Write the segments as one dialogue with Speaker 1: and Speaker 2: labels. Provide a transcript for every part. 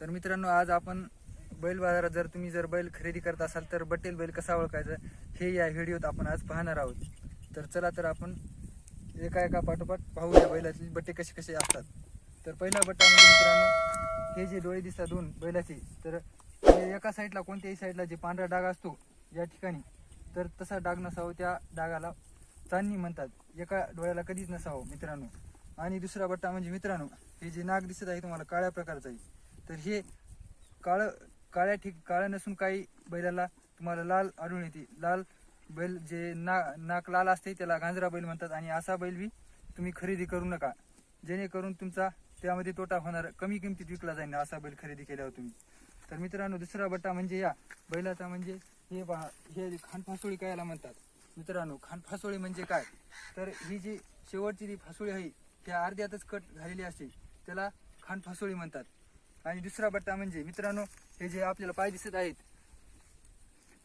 Speaker 1: तर मित्रांनो आज आपण बैल बाजारात जर तुम्ही जर बैल खरेदी करत असाल तर बटेल बैल कसा ओळखायचा हे या व्हिडिओत आपण आज पाहणार आहोत. तर चला तर आपण एका एका पाठोपाठ पाहूया बैलाचे बट्टे कसे कसे असतात. तर पहिला बट्टा म्हणजे मित्रांनो हे जे डोळे दिसतात दोन बैलाचे तर हे एका साईडला कोणत्याही साईडला जे पांढरा डाग असतो या ठिकाणी तर तसा डाग नसावं त्या डागाला चांदणी म्हणतात. एका डोळ्याला कधीच नसावं मित्रांनो. आणि दुसरा बट्टा म्हणजे मित्रांनो हे जे नाग दिसत आहे तुम्हाला काळ्या प्रकारचं आहे. तर हे काळं काळ्या ठिक काळं नसून काही बैलाला तुम्हाला लाल आढळून येते. लाल बैल जे ना नाक लाल असते त्याला गांजरा बैल म्हणतात आणि असा बैल बी तुम्ही खरेदी करू नका. जेणेकरून तुमचा त्यामध्ये तोटा होणार कमी किमतीत विकला जाईल असा बैल खरेदी केल्यावर हो तुम्ही. तर मित्रांनो दुसरा बट्टा म्हणजे या बैलाचा म्हणजे हे पहा हे खानफासोळी कायला म्हणतात. मित्रांनो खानफासोळी म्हणजे काय? तर ही जी शेवटची जी फासोळी आहे त्या अर्ध्यातच कट झालेली असते. त्याला खानफासोळी म्हणतात. आणि दुसरा बट्टा म्हणजे मित्रांनो हे जे आपल्याला पाय दिसत आहेत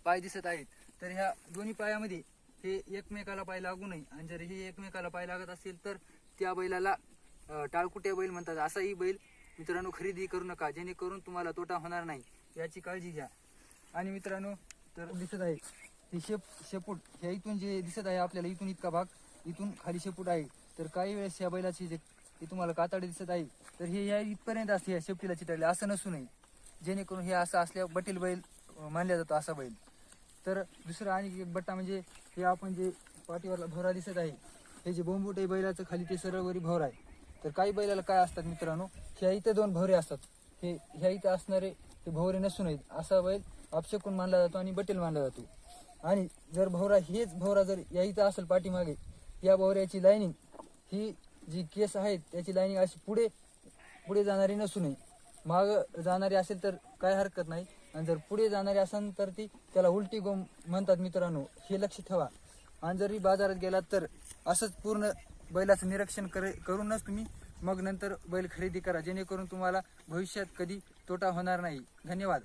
Speaker 1: पाय दिसत आहेत तर ह्या दोन्ही पायामध्ये हे एकमेकाला पाय लागू नये. आणि जर हे एकमेकाला पाय लागत असेल तर त्या बैलाला टाळकुट्या बैल म्हणतात. असाही बैल मित्रांनो खरेदी करू नका जेणेकरून तुम्हाला तोटा होणार नाही. याची काळजी घ्या. आणि मित्रांनो तर दिसत आहे हे शेप शेपूट ह्या इथून जे दिसत आहे आपल्याला इथून इतका भाग इथून खाली शेपूट आहे. तर काही वेळेस या बैलाची जे ही तुम्हाला कातडे दिसत आहे. तर हे या इथपर्यंत असते या शेपटीला चिटकले असं नसू नये जेणेकरून हे असं असल्या बटील बैल मानल्या मानला जातो असा बैल. तर दुसरा आणि एक बट्टा म्हणजे हे आपण जे पाठीवरला भोवरा दिसत आहे हे जे बोंबूट आहे बैलाचं खाली ते सरळवरी भोवरा आहे. तर काही बैलाला काय असतात मित्रांनो ह्या इथं दोन भोवरे असतात. हे ह्या इथं असणारे हे भोवरे नसून आहेत. असा बैल अपशकून मानला जातो आणि बटेल मानला जातो. आणि जर भोवरा हेच भोवरा जर या इथं असेल पाठीमागे या भोवऱ्याची लाईनिंग ही जी केस आहेत त्याची लाईनिंग अशी पुढे पुढे जाणारी नसू नये माग जाणारी असेल तर काय हरकत नाही. आणि जर पुढे जाणारी असेल तर ती त्याला उलटी गोम म्हणतात मित्रांनो. हे लक्ष ठेवा. आणि जरी बाजारात गेलात तर असंच पूर्ण बैलाचं निरीक्षण करे करूनच तुम्ही मग नंतर बैल खरेदी करा. जेणेकरून तुम्हाला भविष्यात कधी तोटा होणार नाही. धन्यवाद.